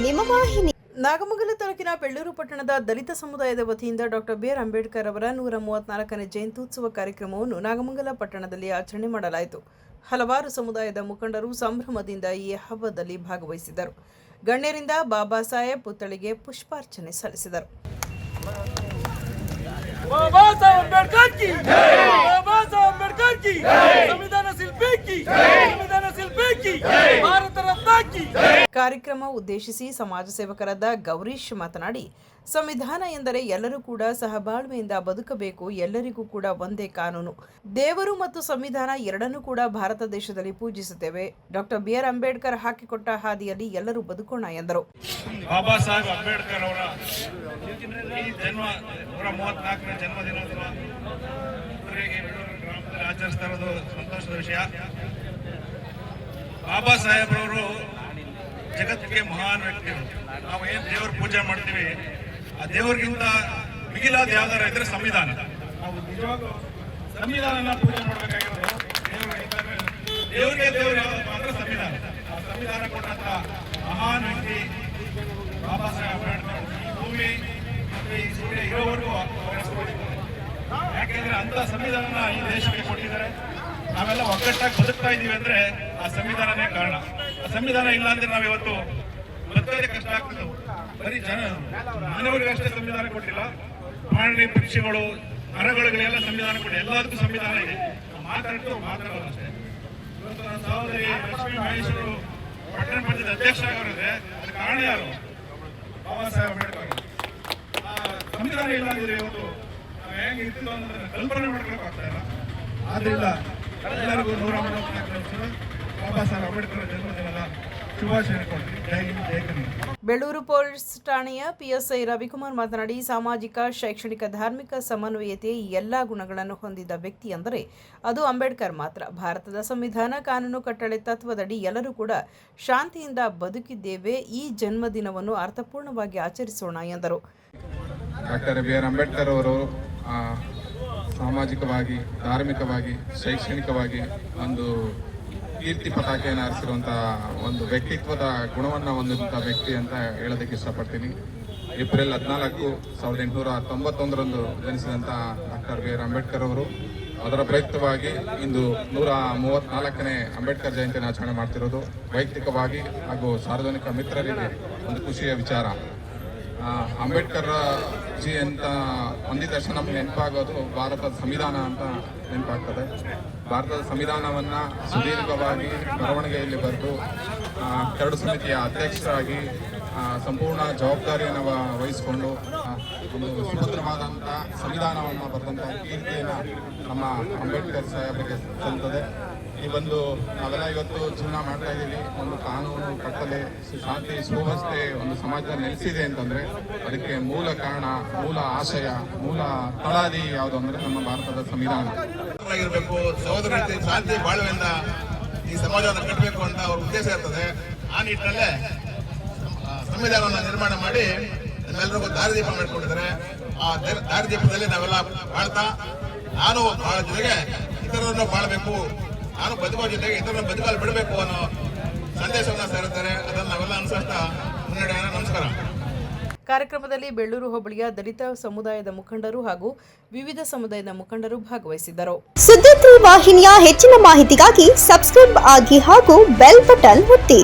ನಿಮ್ಮ ವಾಹಿನಿ ನಾಗಮಂಗಲ ತಾಲೂಕಿನ ಬೆಳ್ಳೂರು ಪಟ್ಟಣದ ದಲಿತ ಸಮುದಾಯದ ವತಿಯಿಂದ ಡಾಕ್ಟರ್ ಬಿಆರ್ ಅಂಬೇಡ್ಕರ್ ಅವರ ನೂರ ಮೂವತ್ನಾಲ್ಕನೇ ಜಯಂತ್ಯುತ್ಸವ ಕಾರ್ಯಕ್ರಮವನ್ನು ನಾಗಮಂಗಲ ಪಟ್ಟಣದಲ್ಲಿ ಆಚರಣೆ ಮಾಡಲಾಯಿತು. ಹಲವಾರು ಸಮುದಾಯದ ಮುಖಂಡರು ಸಂಭ್ರಮದಿಂದ ಈ ಹಬ್ಬದಲ್ಲಿ ಭಾಗವಹಿಸಿದರು. ಗಣ್ಯರಿಂದ ಬಾಬಾ ಸಾಹೇಬ್ ಪುತ್ಥಳಿಗೆ ಪುಷ್ಪಾರ್ಚನೆ ಸಲ್ಲಿಸಿದರು. ಸಂವಿಧಾನ ಭಾರತ ರತ್ನ ಕಾರ್ಯಕ್ರಮ ಉದ್ದೇಶಿಸಿ ಸಮಾಜ ಸೇವಕರಾದ ಗೌರೀಶ್ ಮಾತನಾಡಿ, ಸಂವಿಧಾನ ಎಂದರೆ ಎಲ್ಲರೂ ಕೂಡ ಸಹಬಾಳ್ವೆಯಿಂದ ಬದುಕಬೇಕು, ಎಲ್ಲರಿಗೂ ಕೂಡ ಒಂದೇ ಕಾನೂನು. ದೇವರು ಮತ್ತು ಸಂವಿಧಾನ ಎರಡನ್ನೂ ಕೂಡ ಭಾರತ ದೇಶದಲ್ಲಿ ಪೂಜಿಸುತ್ತೇವೆ. ಡಾಕ್ಟರ್ ಬಿ ಆರ್ ಅಂಬೇಡ್ಕರ್ ಹಾಕಿಕೊಟ್ಟ ಹಾದಿಯಲ್ಲಿ ಎಲ್ಲರೂ ಬದುಕೋಣ ಎಂದರು. ಬಾಬಾ ಸಾಹೇಬ್ ಅಂಬೇಡ್ಕರ್ ಅವರ ಸಂತೋಷದ ವಿಷಯ. ಬಾಬಾ ಸಾಹೇಬ್ರವರು ಜಗತ್ತಿಗೆ ಮಹಾನ್ ವ್ಯಕ್ತಿಗಳು ನಾವು ಏನ್ ದೇವ್ರ ಪೂಜೆ ಮಾಡ್ತೀವಿ, ಆ ದೇವ್ರಿಗಿಂತ ಮಿಗಿಲಾದ ಯಾವ್ದಾರ ಇದ್ರೆ ಸಂವಿಧಾನ. ನಾವು ನಿಜವಾಗ್ಲೂ ಸಂವಿಧಾನನ ಪೂಜೆ ಮಾಡಬೇಕಾಗಿರೋದು ದೇವ್ರಿಗೆ. ದೇವ್ರು ಯಾವ್ದಪ್ಪ ಅಂದ್ರೆ ಸಂವಿಧಾನ. ಆ ಸಂವಿಧಾನ ಕೊಟ್ಟಂತ ಮಹಾನ್ ವ್ಯಕ್ತಿ ಬಾಬಾ ಸಾಹೇಬ್ ಅಂಬೇಡ್ಕರ್ ಈ ಭೂಮಿ ಮತ್ತೆ ಈ ಸೂರ್ಯ ಇರೋವರೆಗೂ. ಯಾಕೆಂದ್ರೆ ಅಂತ ಸಂವಿಧಾನ ಈ ದೇಶಕ್ಕೆ ಕೊಟ್ಟಿದ್ದಾರೆ. ನಾವೆಲ್ಲ ಒಗ್ಗಟ್ಟಾಗಿ ಬದುಕ್ತಾ ಇದೀವಿ ಅಂದ್ರೆ ಆ ಸಂವಿಧಾನನೇ ಕಾರಣ. ಸಂವಿಧಾನ ಇಲ್ಲ ಅಂದ್ರೆ ನಾವಿವತ್ತು ಬದುಕೋದೇ ಕಷ್ಟ ಆಗ್ತದೆ. ಬರೀ ಜನ ಮಾನವರಿಗಷ್ಟೇ ಸಂವಿಧಾನ ಕೊಟ್ಟಿಲ್ಲ. ಪ್ರಾಣಿ, ಪಕ್ಷಿಗಳು ಮರಗಳಿಗೆಲ್ಲ ಸಂವಿಧಾನ ಕೊಡಿ ಎಲ್ಲದಕ್ಕೂ ಸಂವಿಧಾನ ಇದೆ. ನಾವು ಮಾತಾಡ್ತು ಮಾತಾಡೋದು ಅಷ್ಟೇ. ಇವತ್ತು ನನ್ನ ಸಹೋದರಿ ಲಕ್ಷ್ಮೀ ಮಹೇಶ್ವರು ಪಟ್ಟಣ ಪಂಚಾಯತ್ ಅಧ್ಯಕ್ಷ ಆಗಿರೋದ್ರೆ ಅದಕ್ಕೆ ಕಾರಣ ಯಾರು? ಬಾಬಾ ಸಾಹೇಬ್ ಅಂಬೇಡ್ಕರ್. ಸಂವಿಧಾನ ಇಲ್ಲ ಅಂದ್ರೆ ಇವತ್ತು ನಾವು ಹೆಂಗೆ ಇತ್ತು ಅನ್ನೋದನ್ನ ಕಲ್ಪನೆ ಮಾಡ್ಕೊಳಕ್ಕಾಗ್ತಾ ಇಲ್ಲ. ಆದ್ರಿಂದ ಎಲ್ಲರಿಗೂ ನೂರ ಮೂವತ್ನಾಲ್ಕು ಬಾಬಾ ಸಾಹೇಬ್ ಅಂಬೇಡ್ಕರ್ ಜನ್ಮದಿನದ ಬೆಳ್ಳೂರು ಪೊಲೀಸ್ ಠಾಣೆಯ ಪಿಎಸ್ಐ ರವಿಕುಮಾರ್ ಮಾತನಾಡಿ, ಸಾಮಾಜಿಕ, ಶೈಕ್ಷಣಿಕ, ಧಾರ್ಮಿಕ ಸಮನ್ವಯತೆ ಎಲ್ಲ ಗುಣಗಳನ್ನು ಹೊಂದಿದ ವ್ಯಕ್ತಿ ಅಂದರೆ ಅದು ಅಂಬೇಡ್ಕರ್ ಮಾತ್ರ. ಭಾರತದ ಸಂವಿಧಾನ, ಕಾನೂನು, ಕಟ್ಟಳೆ ತತ್ವದಡಿ ಎಲ್ಲರೂ ಕೂಡ ಶಾಂತಿಯಿಂದ ಬದುಕಿದ್ದೇವೆ, ಈ ಜನ್ಮದಿನವನ್ನು ಅರ್ಥಪೂರ್ಣವಾಗಿ ಆಚರಿಸೋಣ ಎಂದರು. ಅಂಬೇಡ್ಕರ್ ಅವರು ಸಾಮಾಜಿಕವಾಗಿ, ಧಾರ್ಮಿಕವಾಗಿ, ಶೈಕ್ಷಣಿಕವಾಗಿ ಒಂದು ಕೀರ್ತಿ ಪತಾಕೆಯನ್ನು ಆರಿಸಿರುವಂತಹ ಒಂದು ವ್ಯಕ್ತಿತ್ವದ ಗುಣವನ್ನು ಹೊಂದಿದಂಥ ವ್ಯಕ್ತಿ ಅಂತ ಹೇಳೋದಕ್ಕೆ ಇಷ್ಟಪಡ್ತೀನಿ. ಏಪ್ರಿಲ್ ಹದಿನಾಲ್ಕು ಸಾವಿರದ ಎಂಟುನೂರ ತೊಂಬತ್ತೊಂದರಂದು ಜನಿಸಿದಂಥ ಡಾಕ್ಟರ್ ಬಿ ಆರ್ ಅಂಬೇಡ್ಕರ್ ಅವರು. ಅದರ ಪ್ರಯುಕ್ತವಾಗಿ ಇಂದು ನೂರ ಮೂವತ್ನಾಲ್ಕನೇ ಅಂಬೇಡ್ಕರ್ ಜಯಂತಿಯನ್ನು ಆಚರಣೆ ಮಾಡ್ತಿರೋದು. ವೈಯಕ್ತಿಕವಾಗಿ ಹಾಗೂ ಸಾರ್ವಜನಿಕ ಮಿತ್ರರಿಗೆ ಒಂದು ಖುಷಿಯ ವಿಚಾರ. ಅಂಬೇಡ್ಕರ್ ಜಿ ಅಂತ ಒಂದಿದ ತಕ್ಷಣ ನಮ್ಗೆ ನೆನಪಾಗೋದು ಭಾರತದ ಸಂವಿಧಾನ ಅಂತ ನೆನಪಾಗ್ತದೆ. ಭಾರತದ ಸಂವಿಧಾನವನ್ನ ಸುದೀರ್ಘವಾಗಿ ಬರವಣಿಗೆಯಲ್ಲಿ ಬರೆದು ಕರಡು ಸಮಿತಿಯ ಅಧ್ಯಕ್ಷರಾಗಿ ಸಂಪೂರ್ಣ ಜವಾಬ್ದಾರಿಯನ್ನು ವಹಿಸಿಕೊಂಡು ಒಂದು ಸುಭದ್ರವಾದಂಥ ಸಂವಿಧಾನವನ್ನು ಬರೆದಂಥ ಕೀರ್ತಿಯನ್ನು ನಮ್ಮ ಅಂಬೇಡ್ಕರ್ ಸಾಹೇಬರಿಗೆ ಸಲ್ತದೆ ಈ ಒಂದು ನಾವೆಲ್ಲ ಇವತ್ತು ಜೀವನ ಮಾಡ್ತಾ ಇದ್ದೀವಿ. ಒಂದು ಕಾನೂನು, ಕಟ್ಟಲೆ, ಶಾಂತಿ, ಸುವ್ಯವಸ್ಥೆ ಒಂದು ಸಮಾಜ ನೆಲೆಸಿದೆ ಅಂತಂದ್ರೆ ಅದಕ್ಕೆ ಮೂಲ ಕಾರಣ, ಮೂಲ ಆಶಯ, ಮೂಲ ತಳಾದಿ ಯಾವುದು ಅಂದ್ರೆ ನಮ್ಮ ಭಾರತದ ಸಂವಿಧಾನ. ಆಗಿರಬೇಕು ಸಹೋದರ ರೀತಿ ಶಾಂತಿ, ಬಾಳ್ವೆಯಿಂದ ಈ ಸಮಾಜವನ್ನು ಕಟ್ಟಬೇಕು ಅಂತ ಅವ್ರ ಉದ್ದೇಶ ಇರ್ತದೆ. ಆ ನಿಟ್ಟಿನಲ್ಲೇ ಸಂವಿಧಾನವನ್ನು ನಿರ್ಮಾಣ ಮಾಡಿ ನಮ್ಮೆಲ್ಲರಿಗೂ ದಾರಿದೀಪ ಮಾಡಿಕೊಂಡಿದ್ದಾರೆ. ಆ ದಾರಿ- ದಾರಿದೀಪದಲ್ಲಿ ನಾವೆಲ್ಲ ಬಾಳ್ತಾ, ನಾನು ಬಹಳ ಜೊತೆಗೆ ಇತರರನ್ನು ಬಾಳ್ಬೇಕು. ನಾನು ಬದುಕೋ ಜೊತೆಗೆ ಇತರ ಬದುಕಲ್ಲಿ ಬಿಡಬೇಕು ಅನ್ನೋ ಸಂದೇಶವನ್ನು ಸೇರುತ್ತಾರೆ. ಅದನ್ನು ನಾವೆಲ್ಲ ಅನುಸರಿಸ್ತಾ ಮುನ್ನಡೆಯೋಣ. ನಮಸ್ಕಾರ. ಕಾರ್ಯಕ್ರಮದಲ್ಲಿ ಬೆಳ್ಳೂರು ಹೋಬಳಿಯ ದಲಿತ ಸಮುದಾಯದ ಮುಖಂಡರು ಹಾಗೂ ವಿವಿಧ ಸಮುದಾಯದ ಮುಖಂಡರು ಭಾಗವಹಿಸಿದ್ದರು. ಸುದ್ದಿ ವಾಹಿನಿಯ ಹೆಚ್ಚಿನ ಮಾಹಿತಿಗಾಗಿ ಸಬ್ಸ್ಕ್ರೈಬ್ ಆಗಿ ಹಾಗೂ ಬೆಲ್ ಬಟನ್ ಒತ್ತಿ.